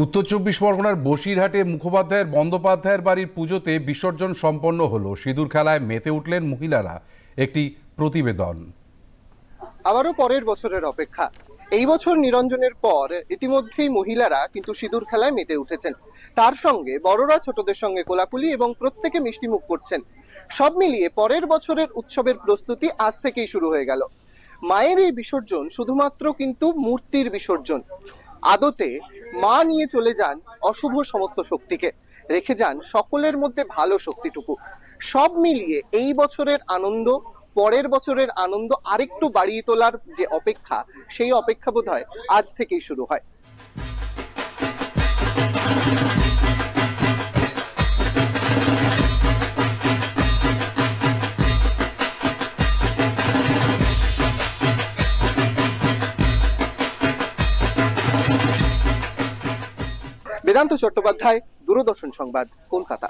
উত্তর চব্বিশ পরগনার বসিরহাটে মুখোপাধ্যায়ের বন্দ্যোপাধ্যায়ের বাড়ির পুজোতে বিসর্জন সম্পন্ন হলো। সিঁদুর খেলায় মেতে উঠলেন মহিলারা। একটি প্রতিবেদন। আবারও পরের বছরের অপেক্ষা। এই বছর নিরঞ্জনের পর ইতিমধ্যেই মহিলারা কিন্তু সিঁদুর খেলায় মেতে উঠেছেন। তার সঙ্গে বড়রা ছোটদের সঙ্গে কোলাকুলি এবং প্রত্যেকে মিষ্টিমুখ করছেন। সব মিলিয়ে পরের বছরের উৎসবের প্রস্তুতি আজ থেকেই শুরু হয়ে গেল। মায়ের এই বিসর্জন শুধুমাত্র কিন্তু মূর্তির বিসর্জন। আদতে মা নিয়ে চলে যান অশুভ সমস্ত শক্তিকে। রেখে যান সকলের মধ্যে ভালো শক্তিটুকু। সব মিলিয়ে এই বছরের আনন্দ, পরের বছরের আনন্দ আরেকটু বাড়িয়ে তোলার যে অপেক্ষা, সেই অপেক্ষা বোধ আজ থেকেই শুরু হয়। বেদান্ত চট্টোপাধ্যায় দূরদর্শন সংবাদ কলকাতা।